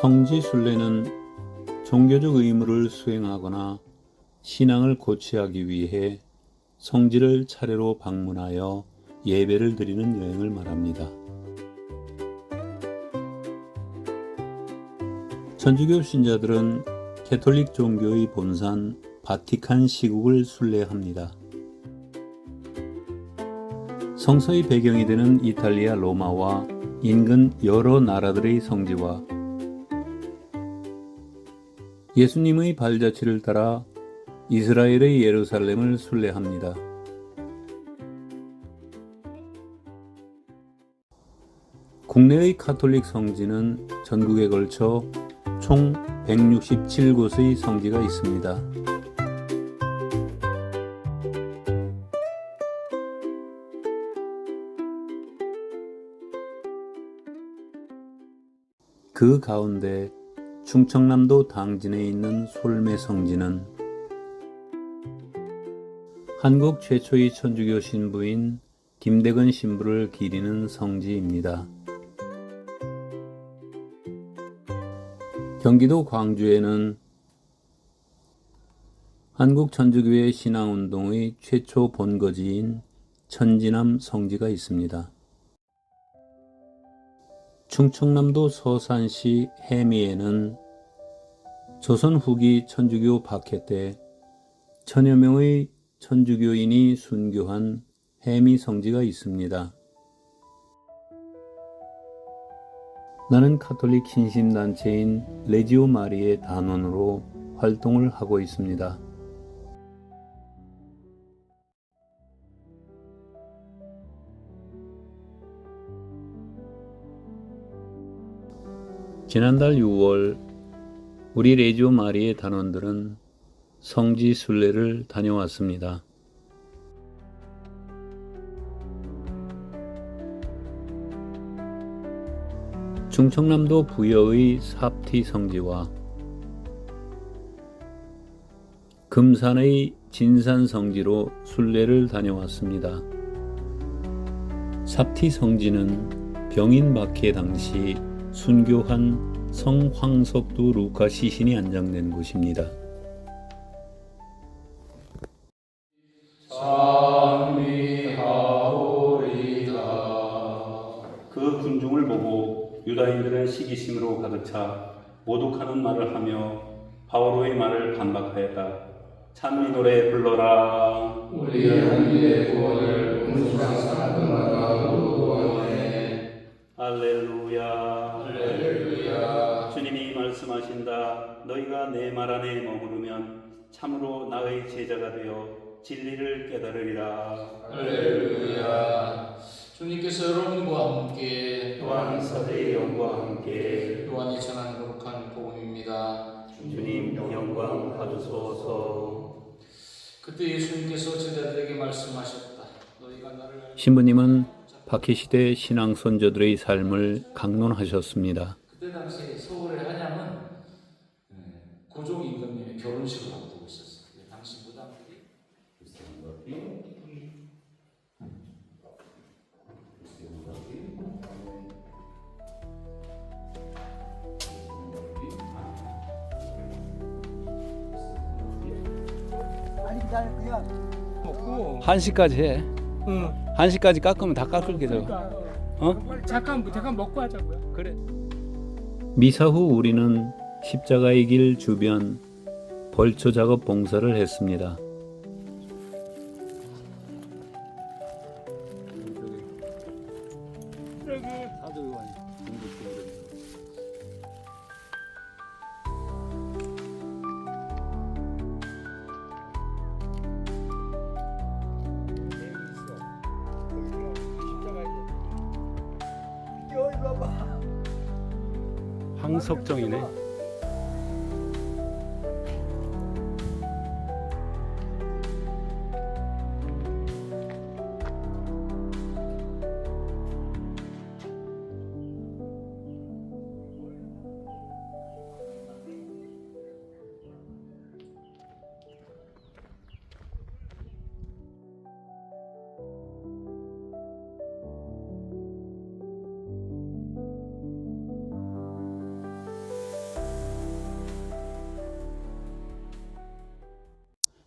성지 순례는 종교적 의무를 수행하거나 신앙을 고취하기 위해 성지를 차례로 방문하여 예배를 드리는 여행을 말합니다. 천주교 신자들은 캐톨릭 종교의 본산 바티칸 시국을 순례합니다. 성서의 배경이 되는 이탈리아 로마와 인근 여러 나라들의 성지와 예수님의 발자취를 따라 이스라엘의 예루살렘을 순례합니다. 국내의 카톨릭 성지는 전국에 걸쳐 총 167곳의 성지가 있습니다. 그 가운데 충청남도 당진에 있는 솔매 성지는 한국 최초의 천주교 신부인 김대건 신부를 기리는 성지입니다. 경기도 광주에는 한국 천주교의 신앙운동의 최초 본거지인 천지남 성지가 있습니다. 충청남도 서산시 해미에는 조선 후기 천주교 박해 때 천여 명의 천주교인이 순교한 해미 성지가 있습니다. 나는 카톨릭 신심단체인 레지오 마리의 단원으로 활동을 하고 있습니다. 지난달 6월 우리 레지오 마리의 단원들은 성지 순례를 다녀왔습니다. 충청남도 부여의 삽티 성지와 금산의 진산 성지로 순례를 다녀왔습니다. 삽티 성지는 병인 박해 당시 순교한 성황석두 루카 시신이 안장된 곳입니다. 그 군중을 보고 유다인들은 시기심으로 가득 차 모독하는 말을 하며 바오로의 말을 반박하였다. 찬미 노래 불러라. 우리 하나님의 구원을 무시한 사람마다 모두 원해 할렐루야. 할렐루야 주님이 말씀하신다. 너희가 내 말 안에 머무르면 참으로 나의 제자가 되어 진리를 깨달으리라. 할렐루야 주님께서 여러분과 함께 또한 사제의 영과 함께 요한이 전한 거룩한 복음입니다 주님 영광 받으소서. 그때 예수님께서 제자들에게 말씀하셨다 너희가 나를 알고 신부님은 박해시대 신앙 선조들의 삶을 강론하셨습니다. 먹고 1시까지 해. 응. 1시까지 깎으면 다 깎을게 저. 그러니까 어? 잠깐 잠깐 먹고 하자고요. 그래. 미사 후 우리는 십자가의 길 주변 벌초 작업 봉사를 했습니다. 황석정이네.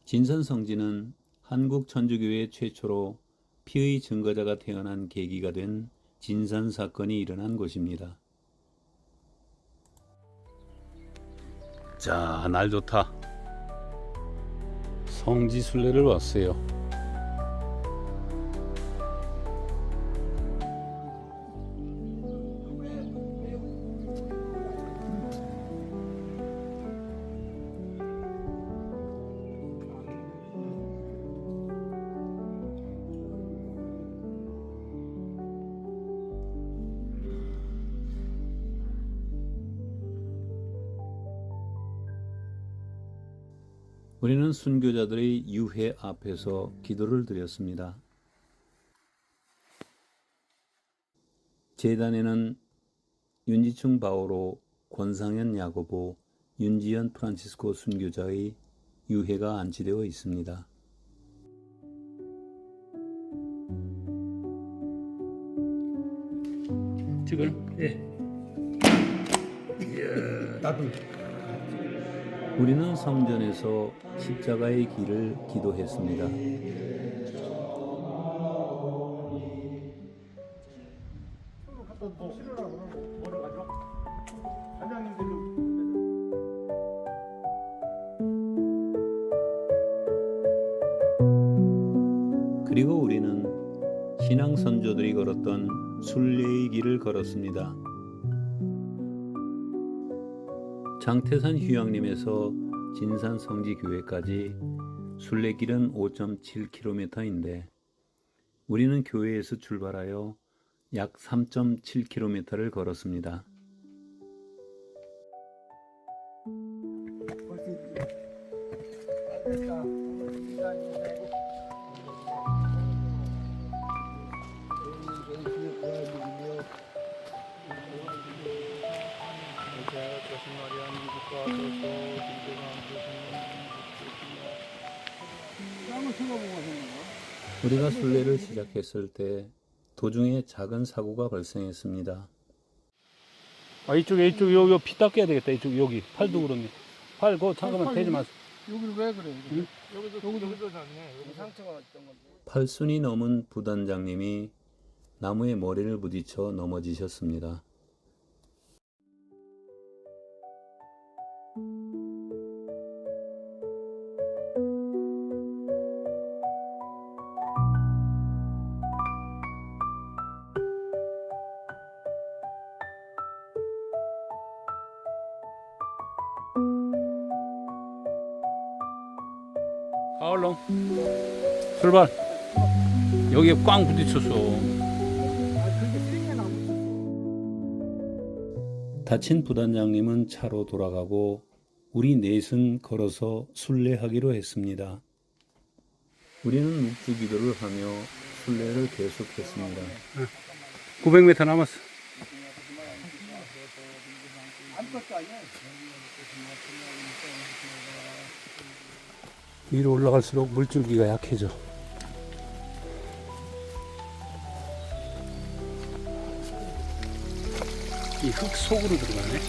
진선성지는 한국 천주교회 최초로 피의 증거자가 태어난 계기가 된 진선 사건이 일어난 곳입니다. 자, 날 좋다. 성지 순례를 왔어요. 우리는 순교자들의 유해 앞에서 기도를 드렸습니다. 재단에는 윤지충 바오로, 권상현 야고보, 윤지연 프란치스코 순교자의 유해가 안치되어 있습니다. 지금 예. 우리는 성전에서 십자가의 길을 기도했습니다. 그리고 우리는 신앙 선조들이 걸었던 순례의 길을 걸었습니다. 장태산 휴양림에서 진산 성지 교회까지 순례길은 5.7km인데 우리는 교회에서 출발하여 약 3.7km를 걸었습니다. 우리가 순례를 시작했을 때 도중에 작은 사고가 발생했습니다. 아 이쪽에 이쪽 여기 여기 피 닦여야 되겠다 이쪽 여기 팔도 그렇네 팔 그거 잠깐만 대지 마세요 여기를 왜 그래? 여기도 여기도 졌네. 여기 상처가 있던 건데. 팔순이 넘은 부단장님이 나무에 머리를 부딪혀 넘어지셨습니다. 출발 여기에 꽝 부딪혔어 다친 부단장님은 차로 돌아가고 우리 넷은 걸어서 순례하기로 했습니다. 우리는 묵주 기도를 하며 순례를 계속했습니다. 900m 남았어. 위로 올라갈수록 물줄기가 약해져 이 흙 속으로 들어가네.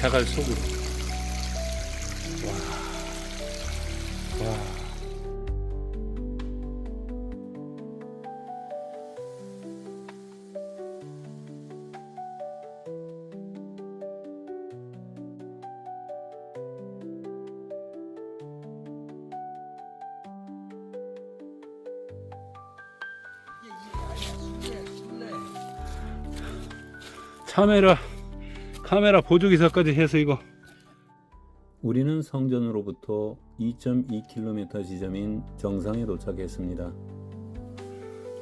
자갈 속으로. 와. 와. 카메라 카메라 보조 기사까지 해서 이거 우리는 성전으로부터 2.2km 지점인 정상에 도착했습니다.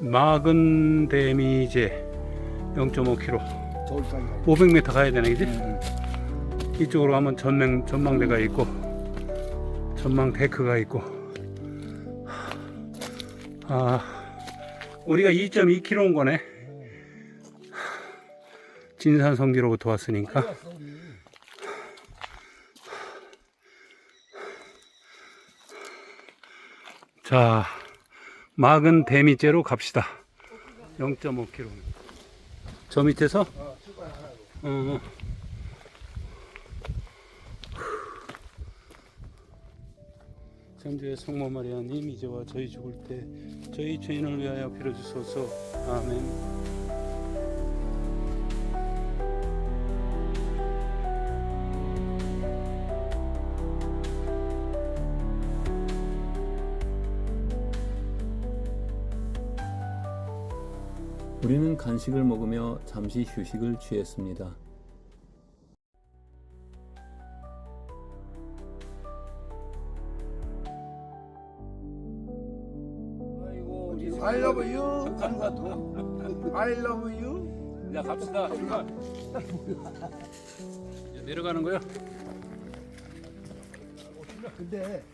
막은 데미제 0.5km 저기까지 가. 500m 가야 되네 그지? 이쪽으로 가면 전망, 전망대가 있고 전망 데크가 있고 아 우리가 2.2km 온 거네 진산 성지로부터 왔으니까. 자 막은 데미제로 갑시다. 0.5km 저 밑에서? 어, 어. 천주의 성모 마리아님 이제와 저희 죽을 때 저희 죄인을 위하여 빌어주소서. 아멘 우리는 간식을 먹으며 잠시 휴식을 취했습니다. 아이고 우리 I love you. I love you. 자 갑시다. 내려가는 거야? 근데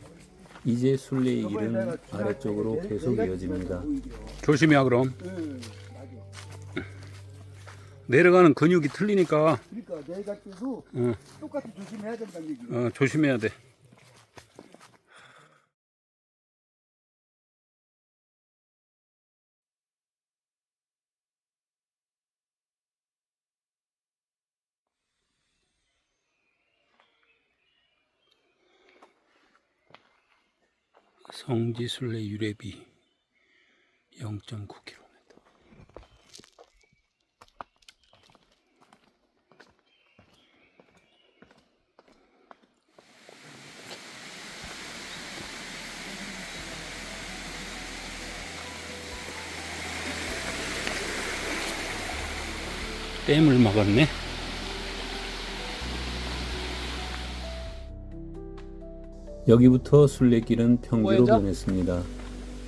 이제 순례의 길은 아래쪽으로 계속 이어집니다. 조심해야 그럼 내려가는 근육이 틀리니까. 그러니까 내가 때도 어, 똑같이 조심해야 된다는 얘기 어, 조심해야 돼. 성지순례 유래비 0.9km 댐을 막았네. 여기부터 순례길은 평지로 보여줘? 변했습니다.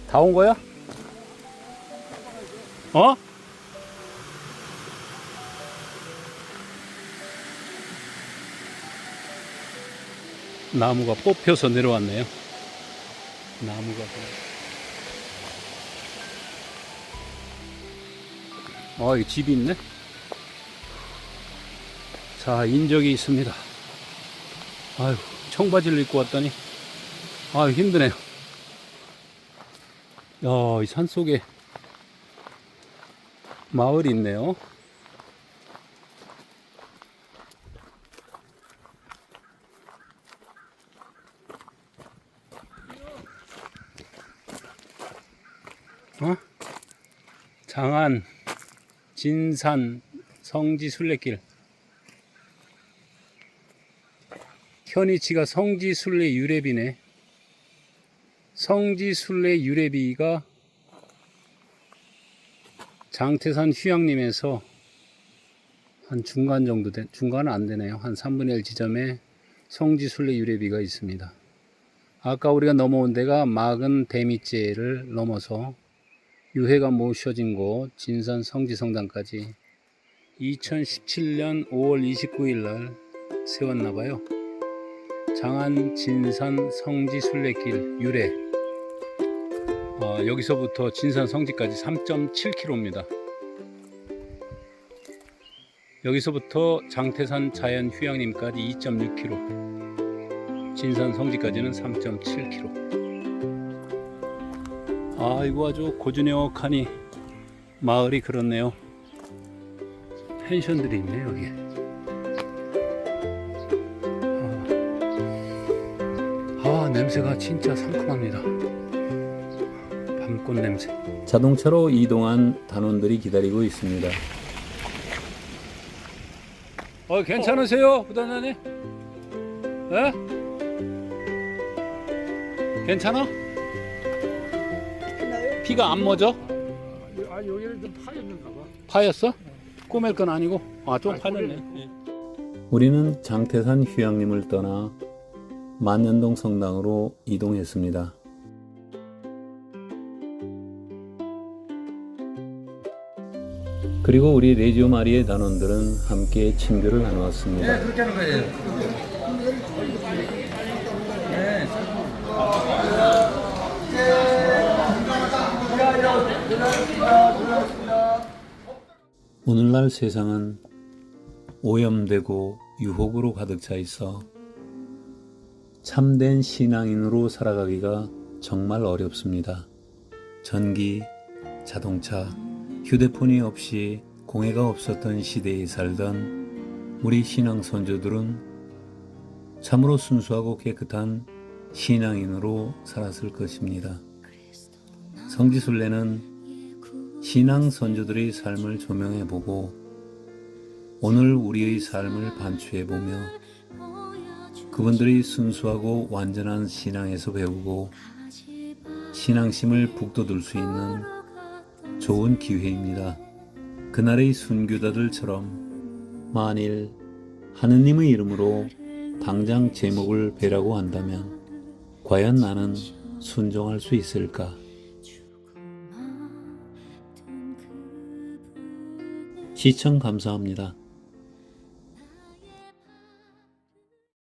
다 온 거야? 어? 나무가 뽑혀서 내려왔네요. 나무가. 아, 이 집이 있네. 자, 인적이 있습니다. 아유, 청바지를 입고 왔더니, 아유, 힘드네요. 야, 이 산 속에 마을이 있네요. 어? 장안, 진산, 성지 순례길. 현이치가 성지 순례 유래비네. 성지순례 유래비가 장태산 휴양림에서 한 중간 정도 된, 중간은 안 되네요. 한 3분의 1 지점에 성지순례 유래비가 있습니다. 아까 우리가 넘어온 데가 막은 대밑제를 넘어서 유해가 모셔진 곳 진산 성지성당까지 2017년 5월 29일 날 세웠나 봐요. 장안 진산 성지 순례길 유래. 어, 여기서부터 진산 성지까지 3.7km입니다. 여기서부터 장태산 자연 휴양림까지 2.6km 진산 성지까지는 3.7km 아이고 아주 고즈넉하니 마을이 그렇네요. 펜션들이 있네 여기 냄새가 진짜 상큼합니다 밤꽃 냄새 자동차로 이동한 단원들이 기다리고 있습니다. 어 괜찮으세요 부단장님? 예? 괜찮아? 피가 안 멎어? 아 여기는 좀 파였는가 봐 파였어? 꼬맬 건 아니고 아 좀 파였네 예. 우리는 장태산 휴양림을 떠나 만년동 성당으로 이동했습니다. 그리고 우리 레지오 마리의 단원들은 함께 친교를 나누었습니다. 그렇게 하는 거예요. 오늘날 세상은 오염되고 유혹으로 가득 차 있어 참된 신앙인으로 살아가기가 정말 어렵습니다. 전기, 자동차, 휴대폰이 없이 공해가 없었던 시대에 살던 우리 신앙 선조들은 참으로 순수하고 깨끗한 신앙인으로 살았을 것입니다. 성지순례는 신앙 선조들의 삶을 조명해 보고 오늘 우리의 삶을 반추해 보며 그분들의 순수하고 완전한 신앙에서 배우고 신앙심을 북돋을 수 있는 좋은 기회입니다. 그날의 순교자들처럼 만일 하느님의 이름으로 당장 제목을 배라고 한다면 과연 나는 순종할 수 있을까? 시청 감사합니다.